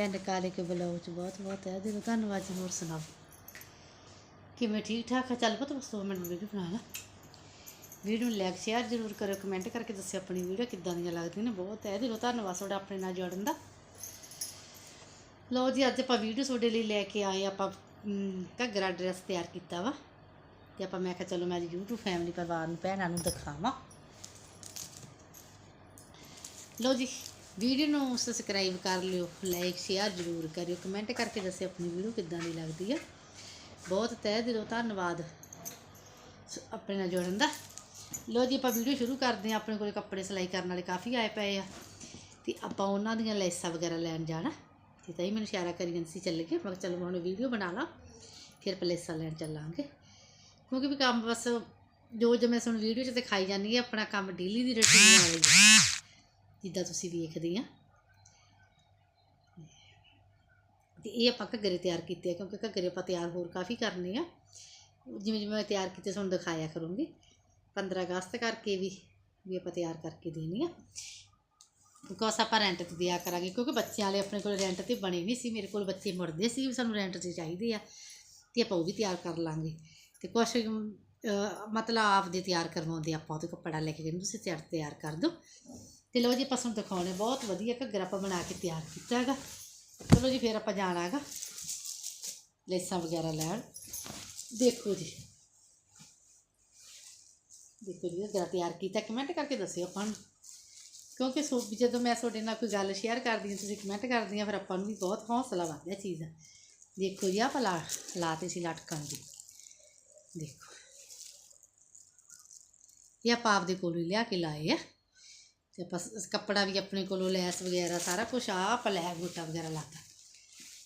ਪਿੰਡ ਕਾਲੇ ਕੇ ਬਲੌਗ ਚ ਬਹੁਤ ਬਹੁਤ ਹੈ। ਦਿਲੋਂ ਧੰਨਵਾਦ ਜੀ, ਹੋਰ ਸੁਣਾਓ? ਕਿਵੇਂ ਠੀਕ ਠਾਕ ਹੈ? ਚੱਲ ਪੁੱਤ, ਬਸ ਦੋ ਮਿੰਟ ਵੀਡੀਓ ਬਣਾ ਲਾ। ਵੀਡੀਓ ਨੂੰ ਲਾਈਕ ਸ਼ੇਅਰ ਜ਼ਰੂਰ ਕਰਿਓ ਕਮੈਂਟ ਕਰਕੇ ਦੱਸਿਓ ਆਪਣੀ ਵੀਡੀਓ ਕਿੱਦਾਂ ਦੀਆਂ ਲੱਗਦੀਆਂ ਨੇ। ਬਹੁਤ ਹੈ, ਦਿਲੋਂ ਧੰਨਵਾਦ ਤੁਹਾਡਾ ਆਪਣੇ ਨਾਲ ਜੁੜਨ ਦਾ। ਲਓ ਜੀ, ਅੱਜ ਆਪਾਂ ਵੀਡੀਓ ਤੁਹਾਡੇ ਲਈ ਲੈ ਕੇ ਆਏ ਆਪਾਂ ਘੱਗਰਾ ਡਰੈਸ ਤਿਆਰ ਕੀਤਾ ਵਾ। ਤੇ ਆਪਾਂ ਮੈਂ ਕਿਹਾ ਚਲੋ ਮੈਂ ਅੱਜ YouTube ਫੈਮਿਲੀ ਪਰਿਵਾਰ ਨੂੰ, ਭੈਣਾਂ ਨੂੰ ਦਿਖਾਵਾਂ। ਲਓ ਜੀ ਵੀਡੀਓ ਨੂੰ ਸਬਸਕ੍ਰਾਈਬ ਕਰ ਲਿਓ ਲਾਈਕ ਸ਼ੇਅਰ ਜ਼ਰੂਰ ਕਰਿਓ ਕਮੈਂਟ ਕਰਕੇ ਦੱਸਿਓ ਆਪਣੀ ਵੀਡੀਓ ਕਿੱਦਾਂ ਦੀ ਲੱਗਦੀ ਆ। ਬਹੁਤ ਤਹਿ ਦਿਲੋਂ ਧੰਨਵਾਦ। ਸ- ਆਪਣੇ ਨਾਲ ਜੁੜਨ ਦਾ। ਲਓ ਜੀ, ਆਪਾਂ ਵੀਡੀਓ ਸ਼ੁਰੂ ਕਰਦੇ ਹਾਂ। ਆਪਣੇ ਕੋਲ ਕੱਪੜੇ ਸਿਲਾਈ ਕਰਨ ਵਾਲੇ ਕਾਫੀ ਆਏ ਪਏ ਆ। ਤੇ ਆਪਾਂ ਉਹਨਾਂ ਦੀਆਂ ਲੈਸਾਂ ਵਗੈਰਾ ਲੈਣ ਜਾਣਾ। ਤੇ ਤਾਂ ਹੀ ਮੈਨੂੰ ਇਸ਼ਾਰਾ ਕਰੀ ਜਾਂਦੀ ਸੀ ਚੱਲ ਗਏ ਮੈਂ ਕਿਹਾ ਚਲੋ ਹੁਣ ਵੀਡੀਓ ਬਣਾ ਲਾ, ਫਿਰ ਆਪਾਂ ਲੈਸਾਂ ਲੈਣ ਚੱਲਾਂਗੇ। ਕਿਉਂਕਿ ਵੀ ਕੰਮ ਬਸ ਜੋ ਜੋ ਮੈਂ ਤੁਹਾਨੂੰ ਵੀਡੀਓ 'ਚ ਦਿਖਾਈ ਜਾਂਦੀ ਹੈ ਆਪਣਾ ਕੰਮ ਡੇਲੀ ਦੀ ਰੁਟੀਨ ਵਾਲਾ ਹੈ ਜਿੱਦਾਂ ਤੁਸੀਂ ਵੇਖਦੇ ਆ। ਤੇ ਇਹ ਆਪਾਂ ਘੱਗਰੇ ਤਿਆਰ ਕੀਤੇ ਆ ਕਿਉਂਕਿ ਘੱਗਰੇ ਆਪਾਂ ਤਿਆਰ ਹੋਰ ਕਾਫੀ ਕਰਨੇ ਆ। ਜਿਵੇਂ ਜਿਵੇਂ ਮੈਂ ਤਿਆਰ ਕੀਤੇ ਤੁਹਾਨੂੰ ਦਿਖਾਇਆ ਕਰੂੰਗੀ। 15 ਅਗਸਤ ਕਰਕੇ ਵੀ ਵੀ ਆਪਾਂ ਤਿਆਰ ਕਰਕੇ ਦੇਣੀ ਆ। ਬਿਕੋਜ਼ ਆਪਾਂ ਰੈਂਟ ਤੇ ਦਿਆ ਕਰਾਂਗੇ ਕਿਉਂਕਿ ਬੱਚਿਆਂ ਵਾਲੇ ਆਪਣੇ ਕੋਲ ਰੈਂਟ ਤੇ ਬਣੇ ਨਹੀਂ ਸੀ ਮੇਰੇ ਕੋਲ ਬੱਚੇ ਮੁੜਦੇ ਸੀ ਵੀ ਸਾਨੂੰ ਰੈਂਟ ਤੇ ਚਾਹੀਦੇ ਆ। ਤੇ ਆਪਾਂ ਉਹ ਵੀ ਤਿਆਰ ਕਰ ਲਾਂਗੇ। ਤੇ ਕੁਛ ਅਹ, ਮਤਲਬ ਆਪਦੇ ਤਿਆਰ ਕਰਵਾਉਂਦੇ ਆਪਾਂ ਉਹਦੇ ਕੱਪੜਾ ਲੈ ਕੇ ਕਹਿੰਦੇ ਤੁਸੀਂ ਤਿਆਰ ਤਿਆਰ ਕਰ ਦਿਓ। ਤੇ ਲਓ ਜੀ, ਆਪਾਂ ਤੁਹਾਨੂੰ ਦਿਖਾਉਣੇ ਬਹੁਤ ਵਧੀਆ ਘੱਗਰਾ ਆਪਾਂ ਬਣਾ ਕੇ ਤਿਆਰ ਕੀਤਾ ਹੈਗਾ। ਚਲੋ ਜੀ, ਫਿਰ ਆਪਾਂ ਜਾਣਾ ਹੈਗਾ, ਲੈਸਾਂ ਵਗੈਰਾ ਲੈਣ। ਦੇਖੋ ਜੀ। ਦੇਖੋ ਜੀ ਘੱਗਰਾ ਤਿਆਰ ਕੀਤਾ। ਕਮੈਂਟ ਕਰਕੇ ਦੱਸਿਓ ਆਪਾਂ ਨੂੰ। ਕਿਉਂਕਿ ਸੋ, ਜਦੋਂ ਮੈਂ ਤੁਹਾਡੇ ਨਾਲ ਕੋਈ ਗੱਲ ਸ਼ੇਅਰ ਕਰਦੀ ਹਾਂ, ਤੁਸੀਂ ਕਮੈਂਟ ਕਰਦੀਆਂ ਫਿਰ ਆਪਾਂ ਨੂੰ ਵੀ ਬਹੁਤ ਹੌਸਲਾ ਵੱਧਦਾ ਚੀਜ਼ ਦਾ। ਦੇਖੋ ਜੀ, ਆਹ ਲਾ ਲਾਤੇ ਸੀ ਲਟਕਣ ਦੀ। ਦੇਖੋ। ਇਹ ਆਪਾਂ ਆਪਦੇ ਕੋਲੋਂ ਹੀ ਲਿਆ ਕੇ ਲਾਏ ਆ। ਤੇ ਆਪਾਂ ਕੱਪੜਾ ਵੀ ਆਪਣੇ ਕੋਲੋਂ ਲੈਸ ਵਗੈਰਾ ਸਾਰਾ ਕੁਝ ਆਪ ਲੈ ਗੋਟਾ ਵਗੈਰਾ ਲਾਤਾ।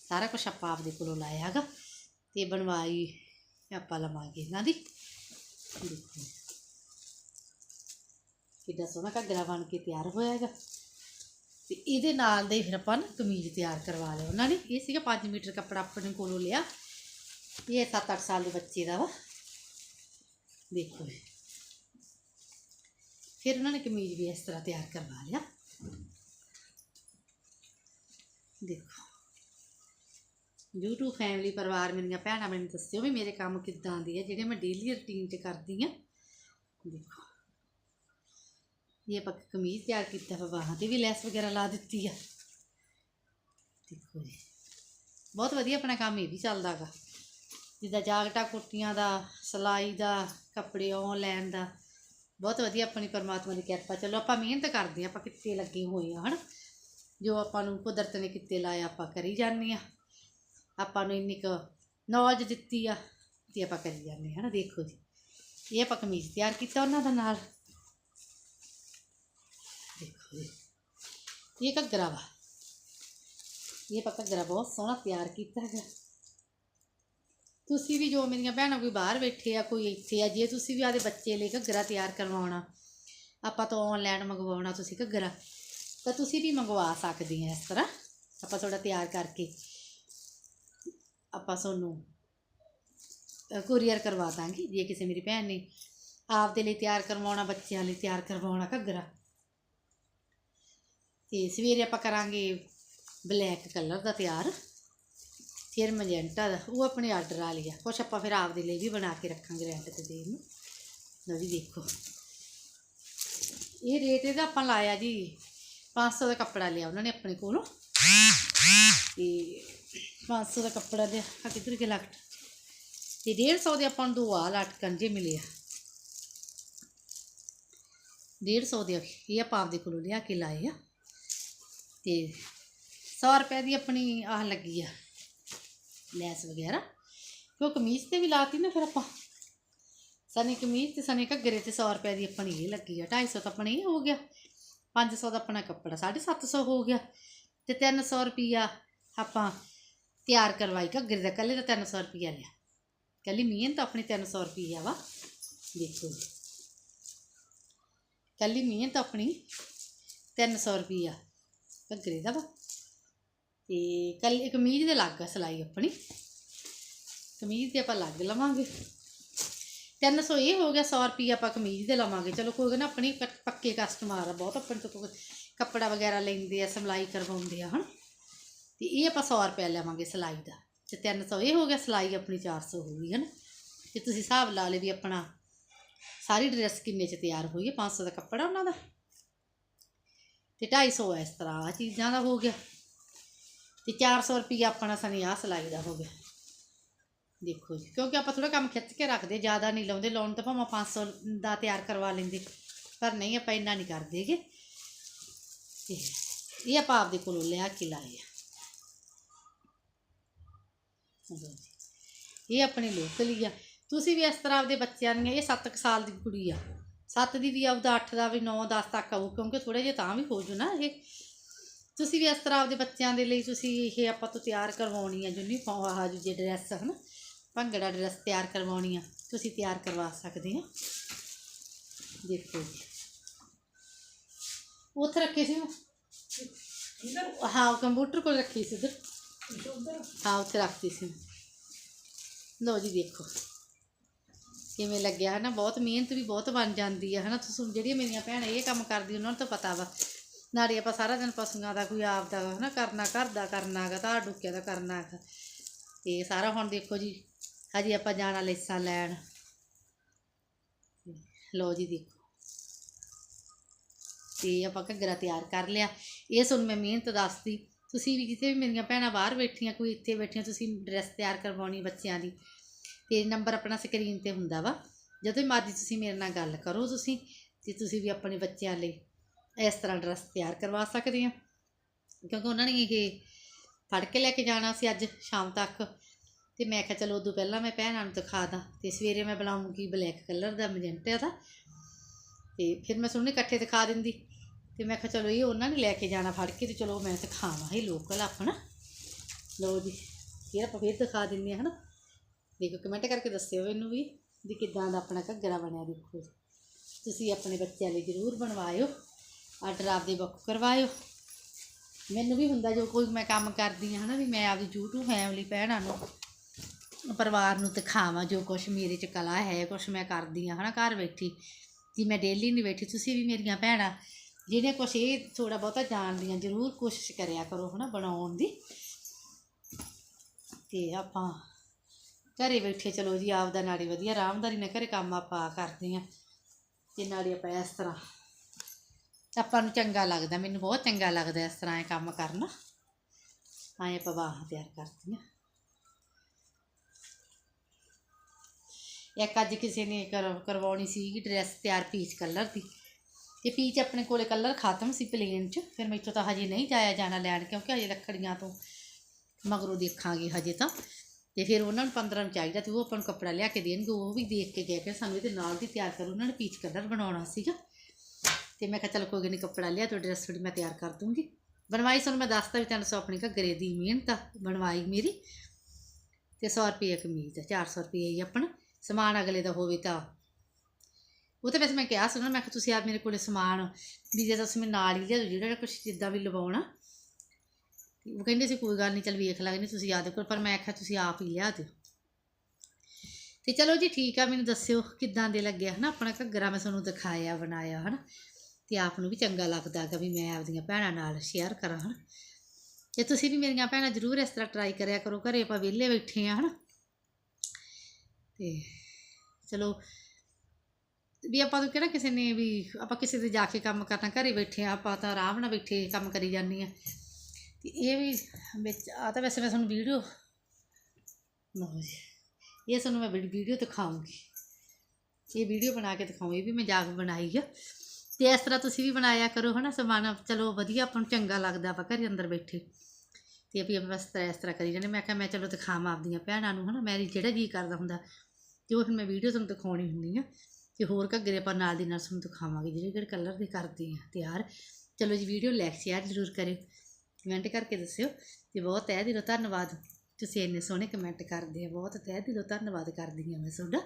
ਸਾਰਾ ਕੁਝ ਆਪਾਂ ਆਪਦੇ ਕੋਲੋਂ ਲਾਇਆ ਹੈਗਾ ਤੇ ਬਣਵਾਈ ਆਪਾਂ ਲਵਾਂਗੇ ਇਹਨਾਂ ਦੀ। ਦੇਖੋ। ਕਿੱਡਾ ਸੋਹਣਾ ਘੱਗਰਾ ਬਣ ਕੇ ਤਿਆਰ ਹੋਇਆ ਹੈਗਾ। ਤੇ ਇਹਦੇ ਨਾਲ ਦੇ ਫਿਰ ਆਪਾਂ ਨਾ ਕਮੀਜ਼ ਤਿਆਰ ਕਰਵਾ ਲਿਆ ਉਹਨਾਂ ਨੇ। ਇਹ ਸੀਗਾ 5 ਮੀਟਰ ਕੱਪੜਾ ਆਪਣੇ ਕੋਲੋਂ ਲਿਆ। ਇਹ 7-8 ਸਾਲ ਦੇ ਬੱਚੇ ਦਾ ਵਾ। ਦੇਖੋ। ਜੀ। ਫਿਰ ਉਹਨਾਂ ਨੇ ਕਮੀਜ਼ ਵੀ ਇਸ ਤਰ੍ਹਾਂ ਤਿਆਰ ਕਰਵਾ ਲਿਆ। ਦੇਖੋ। YouTube ਫੈਮਿਲੀ ਪਰਿਵਾਰ ਮੇਰੀਆਂ ਭੈਣਾਂ ਮੈਨੂੰ ਦੱਸਿਓ ਵੀ ਮੇਰੇ ਕੰਮ ਕਿੱਦਾਂ ਦੇ ਆ, ਜਿਹੜੇ ਮੈਂ ਡੇਲੀ ਰੁਟੀਨ 'ਚ ਕਰਦੀ ਆ। ਦੇਖੋ। ਇਹ ਆਪਾਂ ਕਮੀਜ਼ ਤਿਆਰ ਕੀਤਾ ਵਾ ਬਾਹਾਂ ਤੇ ਵੀ ਲੈਸ ਵਗੈਰਾ ਲਾ ਦਿੱਤੀ ਆ। ਦੇਖੋ ਜੀ। ਬਹੁਤ ਵਧੀਆ ਆਪਣਾ ਕੰਮ ਇਹ ਵੀ ਚੱਲਦਾ ਗਾ। ਜਿੱਦਾਂ ਜਾਕਟਾਂ ਕੁੱਟੀਆਂ ਦਾ, ਸਿਲਾਈ ਦਾ, ਕੱਪੜੇ ਆਨਲਾਈਨ ਦਾ। ਬਹੁਤ ਵਧੀਆ ਆਪਣੀ ਪਰਮਾਤਮਾ ਦੀ ਕਿਰਪਾ। ਚਲੋ ਆਪਾਂ ਮਿਹਨਤ ਕਰਦੇ ਹਾਂ, ਆਪਾਂ ਕਿੱਤੇ ਲੱਗੇ ਹੋਏ ਆ ਹਨ? ਜੋ ਆਪਾਂ ਨੂੰ ਕੁਦਰਤ ਨੇ ਕਿੱਤੇ ਲਾਇਆ ਆਪਾਂ ਕਰੀ ਜਾਂਦੇ ਆ ਆਪਾਂ ਨੂੰ ਇੰਨੀ ਕੁ ਨੌਲੇਜ ਦਿੱਤੀ ਆ ਤੇ ਆਪਾਂ ਕਰੀ ਜਾਂਦੇ ਹਾਂ, ਹਨਾ? ਦੇਖੋ ਜੀ। ਇਹ ਆਪਾਂ ਕਮੀਜ਼ ਤਿਆਰ ਕੀਤਾ ਉਹਨਾਂ ਦਾ ਨਾਲ। ਦੇਖੋ ਜੀ। ਇਹ ਘੱਗਰਾ ਵਾ। ਇਹ ਆਪਾਂ ਘੱਗਰਾ ਬਹੁਤ ਸੋਹਣਾ ਤਿਆਰ ਕੀਤਾ ਹੈਗਾ। ਤੁਸੀਂ ਵੀ ਜੋ ਮੇਰੀਆਂ ਭੈਣਾਂ ਕੋਈ ਬਾਹਰ ਬੈਠੇ ਆ, ਕੋਈ ਇੱਥੇ ਆ, ਜੇ ਤੁਸੀਂ ਵੀ ਆਦੇ ਬੱਚੇ ਲਈ ਘੱਗਰਾ ਤਿਆਰ ਕਰਵਾਉਣਾ, ਆਪਾਂ ਤੋਂ ਆਨਲਾਈਨ ਮੰਗਵਾਉਣਾ ਤੁਸੀਂ ਘੱਗਰਾ, ਤਾਂ ਤੁਸੀਂ ਵੀ ਮੰਗਵਾ ਸਕਦੇ ਆ ਇਸ ਤਰ੍ਹਾਂ, ਆਪਾਂ ਤੁਹਾਡਾ ਤਿਆਰ ਕਰਕੇ ਆਪਾਂ ਤੁਹਾਨੂੰ ਕੁਰੀਅਰ ਕਰਵਾ ਦਾਂਗੇ, ਜੇ ਕਿਸੇ ਮੇਰੀ ਭੈਣ ਨੇ ਆਪ ਦੇ ਲਈ ਤਿਆਰ ਕਰਵਾਉਣਾ, ਬੱਚਿਆਂ ਲਈ ਤਿਆਰ ਕਰਵਾਉਣਾ ਘੱਗਰਾ, ਤੇ ਸਵੇਰੇ ਆਪਾਂ ਕਰਾਂਗੇ ਬਲੈਕ ਕਲਰ ਦਾ ਤਿਆਰ। ਫਿਰ ਮਜੈਂਟਾ ਦਾ, ਉਹ ਆਪਣੇ ਆਰਡਰ ਆ ਲਿਆ। ਕੁਛ ਆਪਾਂ ਫਿਰ ਆਪਦੇ ਲਈ ਵੀ ਬਣਾ ਕੇ ਰੱਖਾਂਗੇ ਰੈਂਟ ਤੇ ਦੇਣ ਨੂੰ। ਲਓ ਜੀ ਦੇਖੋ। ਇਹ ਰੇਟ ਇਹਦਾ ਆਪਾਂ ਲਾਇਆ ਜੀ 500 ਦਾ ਕੱਪੜਾ ਲਿਆ ਉਹਨਾਂ ਨੇ ਆਪਣੇ ਕੋਲੋਂ। ਤੇ 500 ਦਾ ਕੱਪੜਾ ਲਿਆ ਆ ਕਿੱਧਰ ਕੇ ਲੱਟ? ਤੇ 150 ਦੇ ਆਪਾਂ ਨੂੰ ਦੋ ਆ ਲਟਕਣ ਜੇ ਮਿਲੇ ਆ। 150 ਦੇ ਇਹ ਆਪਾਂ ਆਪਦੇ ਕੋਲੋਂ ਲਿਆ ਕੇ ਲਾਏ ਆ। ਤੇ 100 ਰੁਪਏ ਦੀ ਆਪਣੀ ਆਹ ਲੱਗੀ ਆ। ਲੈਸ ਵਗੈਰਾ। ਕਿਉਂ ਕਮੀਜ਼ ਤੇ ਵੀ ਲਾਤੀ ਨਾ ਫਿਰ ਆਪਾਂ। ਸਨੇ ਕਮੀਜ਼ ਤੇ ਸਨੇ ਘੱਗਰੇ ਤੇ 100 ਰੁਪਏ ਦੀ ਆਪਣੀ ਇਹ ਲੱਗੀ ਆ। 250 ਤਾਂ ਆਪਣਾ ਇਹ ਹੋ ਗਿਆ। 500 ਦਾ ਆਪਣਾ ਕੱਪੜਾ 750 ਹੋ ਗਿਆ। ਤੇ 300 ਰੁਪਿਆ ਆਪਾਂ ਤਿਆਰ ਕਰਵਾਈ ਘੱਗਰੇ ਦਾ। ਕੱਲੇ ਦਾ 300 ਰੁਪਿਆ ਲਿਆ। ਕੱਲੀ ਮਿਹਨਤ ਆਪਣੀ 300 ਰੁਪਿਆ ਵਾ। ਦੇਖੋ ਜੀ। ਕੱਲੀ ਮਿਹਨਤ ਆਪਣੀ 300 ਰੁਪਿਆ ਘੱਗਰੇ ਦਾ ਵਾ। ਤੇ ਕੱਲ ਕਮੀਜ਼ ਦੇ ਅਲੱਗ ਆ ਸਿਲਾਈ ਆਪਣੀ। ਕਮੀਜ਼ ਤੇ ਆਪਾਂ ਅਲੱਗ ਲਵਾਂਗੇ। 300 ਇਹ ਹੋ ਗਿਆ 100 ਰੁਪਏ ਆਪਾਂ ਕਮੀਜ਼ ਦੇ ਲਵਾਂਗੇ। ਚਲੋ ਕੋਈ ਨਾ, ਆਪਣੀ ਕ- ਪੱਕੇ ਕਸਟਮਰ ਆ ਬਹੁਤ। ਆਪਣੇ ਤੋਂ ਕੱਪੜਾ ਵਗੈਰਾ ਲੈਂਦੇ ਆ, ਸਿਲਾਈ ਕਰਵਾਉਂਦੇ ਆ, ਹਨ। ਤੇ ਇਹ ਆਪਾਂ 100 ਰੁਪਏ ਲਵਾਂਗੇ ਸਿਲਾਈ ਦਾ। ਤੇ 300 ਇਹ ਹੋ ਗਿਆ, ਸਿਲਾਈ ਆਪਣੀ 400 ਹੋ ਗਈ ਹੈ ਨਾ ਤੇ ਤੁਸੀਂ ਹਿਸਾਬ ਲਾ ਲਓ ਵੀ ਆਪਣਾ ਸਾਰੀ ਡਰੈਸ ਕਿੰਨੇ ਚ ਤਿਆਰ ਹੋਈ ਹੈ 500 ਦਾ ਕੱਪੜਾ ਉਹਨਾਂ ਦਾ। ਤੇ 250 ਇਸ ਤਰ੍ਹਾਂ ਆ ਚੀਜ਼ਾਂ ਦਾ ਹੋ ਗਿਆ। ਤੇ 400 ਰੁਪਈਆ ਆਪਣਾ ਸਨੀ ਆਹ ਸਿਲਾਈ ਦਾ ਹੋ ਗਿਆ ਦੇਖੋ ਜੀ, ਕਿਉਂਕਿ ਆਪਾਂ ਥੋੜਾ ਕੰਮ ਖਿੱਚ ਕੇ ਰੱਖਦੇ, ਜ਼ਿਆਦਾ ਨਹੀਂ ਲਾਉਂਦੇ, ਲਾਉਣ ਤਾਂ ਭਾਵੇਂ 500 ਦਾ ਤਿਆਰ ਕਰਵਾ ਲੈਂਦੇ, ਪਰ ਨਹੀਂ, ਆਪਾਂ ਇੰਨਾ ਨਹੀਂ ਕਰਦੇਗੇ ਤੇ ਇਹ ਆਪਾਂ ਆਪਦੇ ਕੋਲੋਂ ਲਿਆ ਕੇ ਲਾਏ ਆ। ਇਹ ਆਪਣੇ ਲੋਕਲ ਹੀ ਆ। ਤੁਸੀਂ ਵੀ ਇਸ ਤਰ੍ਹਾਂ ਆਪਦੇ ਬੱਚਿਆਂ ਦੀਆਂ, ਇਹ 7 ਸਾਲ ਦੀ ਕੁੜੀ ਆ। 7 ਦੀ ਵੀ ਆਪਦਾ 8 ਦਾ ਵੀ 9 10 ਤੱਕ ਆਉ ਕਿਉਂਕਿ ਥੋੜੇ ਜਿਹਾ ਤਾਂ ਵੀ ਹੋ ਜੂ ਨਾ ਇਹ। ਤੁਸੀਂ ਵੀ ਇਸ ਤਰ੍ਹਾਂ ਆਪਦੇ ਬੱਚਿਆਂ ਦੇ ਲਈ ਤੁਸੀਂ ਇਹ ਆਪਾਂ ਤੋਂ ਤਿਆਰ ਕਰਵਾਉਣੀ ਆ ਯੂਨੀਫਾਰਮ ਆਹ ਜੀ ਡਰੈਸ ਹਨਾ ਭੰਗੜਾ ਡਰੈਸ ਤਿਆਰ ਕਰਵਾਉਣੀ ਆ ਤੁਸੀਂ ਤਿਆਰ ਕਰਵਾ ਸਕਦੇ ਆ। ਦੇਖੋ ਜੀ। ਉੱਥੇ ਰੱਖੇ ਸੀ ਉਹ? ਹਾਂ ਕੰਪਿਊਟਰ ਕੋਲ ਰੱਖੀ ਸੀ ਉਧਰ। ਹਾਂ ਉੱਥੇ ਰੱਖਤੀ ਸੀ। ਲਓ ਜੀ ਦੇਖੋ। ਕਿਵੇਂ ਲੱਗਿਆ ਹੈ ਨਾ ਬਹੁਤ ਮਿਹਨਤ ਵੀ ਬਹੁਤ ਬਣ ਜਾਂਦੀ ਹੈ ਹਨਾ ਤੁਸੀਂ ਜਿਹੜੀਆਂ ਮੇਰੀਆਂ ਭੈਣਾਂ ਇਹ ਕੰਮ ਕਰਦੀ ਉਹਨਾਂ ਨੂੰ ਤਾਂ ਪਤਾ ਵਾ। ਨਾਲੇ ਆਪਾਂ ਸਾਰਾ ਦਿਨ ਪਸ਼ੂਆਂ ਦਾ ਕੋਈ ਆਪ ਦਾ ਹਨਾ ਕਰਨਾ, ਘਰ ਦਾ ਕਰਨਾ ਗਾ ਧਾਰ ਡੁੱਕਿਆ ਦਾ ਕਰਨਾ ਗਾ ਤੇ ਸਾਰਾ ਹੁਣ ਦੇਖੋ ਜੀ, ਹਜੇ ਆਪਾਂ ਜਾਣਾ ਲੈਸਾਂ ਲੈਣ। ਲਓ ਜੀ ਦੇਖੋ। ਤੇ ਆਪਾਂ ਘੱਗਰਾ ਤਿਆਰ ਕਰ ਲਿਆ। ਇਹ ਸੁਣ ਮੈਂ ਮਿਹਨਤ ਦੱਸਦੀ, ਤੁਸੀਂ ਵੀ ਕਿਤੇ ਵੀ ਮੇਰੀਆਂ ਭੈਣਾਂ ਬਾਹਰ ਬੈਠੀਆਂ, ਕੋਈ ਇੱਥੇ ਬੈਠੀਆਂ, ਤੁਸੀਂ ਡਰੈਸ ਤਿਆਰ ਕਰਵਾਉਣੀ ਬੱਚਿਆਂ ਦੀ। ਤੇ ਨੰਬਰ ਆਪਣਾ ਸਕਰੀਨ ਤੇ ਹੁੰਦਾ ਵਾ। ਜਦੋਂ ਵੀ ਮਰਜ਼ੀ ਤੁਸੀਂ ਮੇਰੇ ਨਾਲ ਗੱਲ ਕਰੋ ਤੁਸੀਂ, ਤੇ ਤੁਸੀਂ ਵੀ ਆਪਣੇ ਬੱਚਿਆਂ ਲਈ ਇਸ ਤਰ੍ਹਾਂ ਡਰੈਸ ਤਿਆਰ ਕਰਵਾ ਸਕਦੇ ਹਾਂ। ਕਿਉਂਕਿ ਉਹਨਾਂ ਨੇ ਇਹ ਫੜ ਕੇ ਲੈ ਕੇ ਜਾਣਾ ਸੀ ਅੱਜ ਸ਼ਾਮ ਤੱਕ। ਤੇ ਮੈਂ ਕਿਹਾ ਚਲੋ ਉਦੋਂ ਪਹਿਲਾਂ ਮੈਂ ਭੈਣਾਂ ਨੂੰ ਦਿਖਾ ਦਾਂ ਤੇ ਸਵੇਰੇ ਮੈਂ ਬਣਾਉਂਗੀ ਬਲੈਕ ਕਲਰ ਦਾ ਮਜੈਂਟਾ ਦਾ। ਤੇ ਫਿਰ ਮੈਂ ਸੁਣਨੇ ਇਕੱਠੇ ਦਿਖਾ ਦਿੰਦੀ। ਤੇ ਮੈਂ ਕਿਹਾ ਚਲੋ ਇਹ ਉਹਨਾਂ ਨੇ ਲੈ ਕੇ ਜਾਣਾ ਫੜ ਕੇ ਤੇ ਚਲੋ ਮੈਂ ਦਿਖਾਵਾਂ ਇਹ ਲੋਕਲ ਆਪਣਾ। ਲਓ ਜੀ ਫਿਰ ਆਪਾਂ ਫਿਰ ਦਿਖਾ ਦਿੰਦੇ ਹਾਂ, ਹਨਾ? ਦੇਖੋ ਕਮੈਂਟ ਕਰਕੇ ਦੱਸਿਓ ਇਹਨੂੰ ਵੀ ਵੀ ਕਿੱਦਾਂ ਦਾ ਆਪਣਾ ਘੱਗਰਾ ਬਣਿਆ ਦੇਖੋ। ਜੀ ਤੁਸੀਂ ਆਪਣੇ ਬੱਚਿਆਂ ਲਈ ਜ਼ਰੂਰ ਬਣਵਾਇਓ। ਆਰਡਰ ਆਪਦੇ ਬੁੱਕ ਕਰਵਾਇਓ। ਮੈਨੂੰ ਵੀ ਹੁੰਦਾ ਜੋ ਕੋਈ ਮੈਂ ਕੰਮ ਕਰਦੀ ਹਾਂ ਹਨਾ ਵੀ ਮੈਂ ਆਪਦੀ YouTube ਫੈਮਿਲੀ ਭੈਣਾਂ ਨੂੰ, ਪਰਿਵਾਰ ਨੂੰ ਦਿਖਾਵਾਂ ਜੋ ਕੁਛ ਮੇਰੇ 'ਚ ਕਲਾ ਹੈ, ਕੁਛ ਮੈਂ ਕਰਦੀ ਹਾਂ ਹਨਾ ਘਰ ਬੈਠੀ। ਜੀ ਮੈਂ ਡੇਲੀ ਨਹੀਂ ਬੈਠੀ, ਤੁਸੀਂ ਵੀ ਮੇਰੀਆਂ ਭੈਣਾਂ, ਜਿਹਨੇ ਕੁਛ ਇਹ ਥੋੜਾ ਬਹੁਤਾ ਜਾਣਦੀਆਂ, ਜ਼ਰੂਰ ਕੋਸ਼ਿਸ਼ ਕਰਿਆ ਕਰੋ ਹਨਾ ਬਣਾਉਣ ਦੀ। ਤੇ ਆਪਾਂ ਘਰੇ ਬੈਠੇ, ਚਲੋ ਜੀ, ਆਪਦਾ ਨਾਲੇ ਵਧੀਆ, ਆਰਾਮਦਾਰੀ ਨਾਲ ਘਰੇ ਕੰਮ ਆਪਾਂ ਕਰਦੇ ਆ ਤੇ ਨਾਲੇ ਆਪਾਂ ਇਸ ਤਰ੍ਹਾਂ ਆਪਾਂ ਨੂੰ ਚੰਗਾ ਲੱਗਦਾ, ਮੈਨੂੰ ਬਹੁਤ ਚੰਗਾ ਲੱਗਦਾ ਇਸ ਤਰ੍ਹਾਂ ਇਹ ਕੰਮ ਕਰਨਾ। ਆਏ ਆਪਾਂ ਬਾਹਾਂ ਤਿਆਰ ਕਰਦੀਆਂ ਇੱਕ ਅੱਜ ਕਿਸੇ ਨੇ ਕਰਵਾਉਣੀ ਸੀ ਡਰੈਸ ਤਿਆਰ ਪੀਚ ਕਲਰ ਦੀ। ਤੇ ਪੀਚ ਆਪਣੇ ਕੋਲੇ ਕਲਰ ਖਤਮ ਸੀ ਪਲੇਨ ਚ, ਫਿਰ ਮੈਥੋਂ ਤਾਂ ਹਜੇ ਨਹੀਂ ਜਾਇਆ ਜਾਣਾ ਲੈਣ, ਕਿਉਂਕਿ ਹਜੇ ਲੱਕੜੀਆਂ ਤੋਂ ਮਗਰੋਂ ਦੇਖਾਂਗੇ ਹਜੇ ਤਾਂ। ਤੇ ਫਿਰ ਉਹਨਾਂ ਨੂੰ 15 ਨੂੰ ਚਾਹੀਦਾ ਤੇ ਉਹ ਆਪਾਂ ਨੂੰ ਕੱਪੜਾ ਲਿਆ ਕੇ ਦੇਣਗੇ, ਉਹ ਵੀ ਦੇਖ ਕੇ ਗਏ ਕਿ ਸਾਨੂੰ ਇਹਦੇ ਨਾਲ ਦੀ ਤਿਆਰ ਕਰੋ, ਉਹਨਾਂ ਨੇ ਪੀਚ ਕਲਰ ਬਣਾਉਣਾ ਸੀਗਾ। ਤੇ ਮੈਂ ਕਿਹਾ ਚਲ ਕੋਈ ਨਹੀਂ ਕੱਪੜਾ ਲਿਆ, ਤੁਹਾਡੀ ਡਰੈਸ ਥੋੜੀ ਮੈਂ ਤਿਆਰ ਕਰ ਦੂੰਗੀ। ਬਣਵਾਈ ਤੁਹਾਨੂੰ ਮੈਂ ਦੱਸਤਾ ਵੀ 300 ਆਪਣੀ ਘੱਗਰੇ ਦੀ ਮਿਹਨਤ ਆ, ਬਣਵਾਈ ਮੇਰੀ। ਤੇ 100 ਰੁਪਏ ਕਮੀਜ਼ ਆ 400 ਰੁਪਏ ਹੀ ਆਪਣਾ। ਸਮਾਨ ਅਗਲੇ ਦਾ ਹੋਵੇ ਤਾਂ। ਉਹ ਤਾਂ ਵੈਸੇ ਮੈਂ ਕਿਹਾ ਸੀ ਨਾ, ਮੈਂ ਕਿਹਾ ਤੁਸੀਂ ਆਪ ਮੇਰੇ ਕੋਲੇ ਸਮਾਨ, ਵੀ ਜੇ ਤੁਸੀਂ ਮੇਰੇ ਨਾਲ ਹੀ ਲਿਆ ਦਿਓ ਜਿਹੜਾ ਕੁਛ ਜਿੱਦਾਂ ਵੀ ਲਵਾਉਣਾ। ਤੇ ਉਹ ਕਹਿੰਦੇ ਸੀ, ਕੋਈ ਗੱਲ ਨਹੀਂ ਚਲ ਵੇਖ ਲਾਂਗੇ ਨਹੀਂ ਤੁਸੀਂ ਯਾਦ ਕਰੋ, ਪਰ ਮੈਂ ਆਖਿਆ ਤੁਸੀਂ ਆਪ ਹੀ ਲਿਆ ਦਿਓ। ਤੇ ਚਲੋ ਜੀ ਠੀਕ ਆ, ਮੈਨੂੰ ਦੱਸਿਓ ਕਿੱਦਾਂ ਦੇ ਲੱਗਿਆ ਹਨਾ, ਆਪਣਾ ਘੱਗਰਾ ਮੈਂ ਤੁਹਾਨੂੰ ਦਿਖਾਇਆ, ਬਣਾਇਆ ਹਨਾ। ਤੇ ਆਪ ਨੂੰ ਵੀ ਚੰਗਾ ਲੱਗਦਾ ਹੈਗਾ ਵੀ ਮੈਂ ਆਪਦੀਆਂ ਭੈਣਾਂ ਨਾਲ ਸ਼ੇਅਰ ਕਰਾਂ, ਹਨਾ। ਤੇ ਤੁਸੀਂ ਵੀ ਮੇਰੀਆਂ ਭੈਣਾਂ ਜ਼ਰੂਰ ਇਸ ਤਰ੍ਹਾਂ ਟਰਾਈ ਕਰਿਆ ਕਰੋ, ਘਰੇ ਆਪਾਂ ਵਿਹਲੇ ਬੈਠੇ ਆ, ਹਨਾ। ਤੇ ਚਲੋ, ਵੀ ਆਪਾਂ ਤੋਂ ਕਿਹੜਾ ਕਿਸੇ ਨੇ ਵੀ, ਆਪਾਂ ਕਿਸੇ ਦੇ ਜਾ ਕੇ ਕੰਮ ਕਰਨਾ, ਘਰੇ ਬੈਠੇ ਆ, ਆਪਾਂ ਤਾਂ ਆਰਾਮ ਨਾਲ ਬੈਠੇ ਕੰਮ ਕਰੀ ਜਾਂਦੀ ਆ। ਤੇ ਇਹ ਵੀ ਵਿੱਚ ਆ ਤਾਂ ਵੈਸੇ ਮੈਂ ਤੁਹਾਨੂੰ ਵੀਡੀਓ, ਲਓ ਜੀ, ਇਹ ਤੁਹਾਨੂੰ ਮੈਂ ਵੀਡੀਓ ਦਿਖਾਉਂਗੀ। ਇਹ ਵੀਡੀਓ ਬਣਾ ਕੇ ਦਿਖਾਉਂ ਇਹ ਵੀ ਮੈਂ ਜਾ ਕੇ ਬਣਾਈ ਆ। ਤੇ ਇਸ ਤਰ੍ਹਾਂ ਤੁਸੀਂ ਵੀ ਬਣਾਇਆ ਕਰੋ, ਹਨਾ ਸਮਾਨ। ਚਲੋ ਵਧੀਆ, ਆਪਾਂ ਨੂੰ ਚੰਗਾ ਲੱਗਦਾ ਆਪਾਂ ਘਰੇ ਅੰਦਰ ਬੈਠੇ। ਤੇ ਵੀ ਆਪਾਂ ਬਸ ਇਸ ਤਰ੍ਹਾਂ ਕਰੀ ਜਾਂਦੇ ਮੈਂ ਕਿਹਾ, ਮੈਂ ਚਲੋ ਦਿਖਾਵਾਂ ਆਪਦੀਆਂ ਭੈਣਾਂ ਨੂੰ, ਹਨਾ। ਮੈਂ ਜਿਹੜਾ ਜੀ ਕਰਦਾ ਹੁੰਦਾ, ਤੇ ਉਹ ਫਿਰ ਮੈਂ ਵੀਡੀਓ ਤੁਹਾਨੂੰ ਦਿਖਾਉਣੀ ਹੁੰਦੀ ਆ। ਤੇ ਹੋਰ ਘੱਗਰੇ ਆਪਾਂ ਨਾਲ ਦੀ ਨਾਲ ਤੁਹਾਨੂੰ ਦਿਖਾਵਾਂਗੇ, ਜਿਹੜੇ ਜਿਹੜੇ ਕਲਰ ਦੇ ਕਰਦੇ ਆ, ਤਿਆਰ। ਚਲੋ ਜੀ ਵੀਡੀਓ ਲਾਈਕ ਸ਼ੇਅਰ ਜ਼ਰੂਰ ਕਰਿਓ। ਕਮੈਂਟ ਕਰਕੇ ਦੱਸਿਓ। ਤੇ ਬਹੁਤ ਤਹਿ ਦਿਲੋਂ ਧੰਨਵਾਦ। ਤੁਸੀਂ ਇੰਨੇ ਸੋਹਣੇ ਕਮੈਂਟ ਕਰਦੇ ਆ। ਬਹੁਤ ਤਹਿ ਦਿਲੋਂ ਧੰਨਵਾਦ ਕਰਦੀ ਆ ਮੈਂ ਤੁਹਾਡਾ।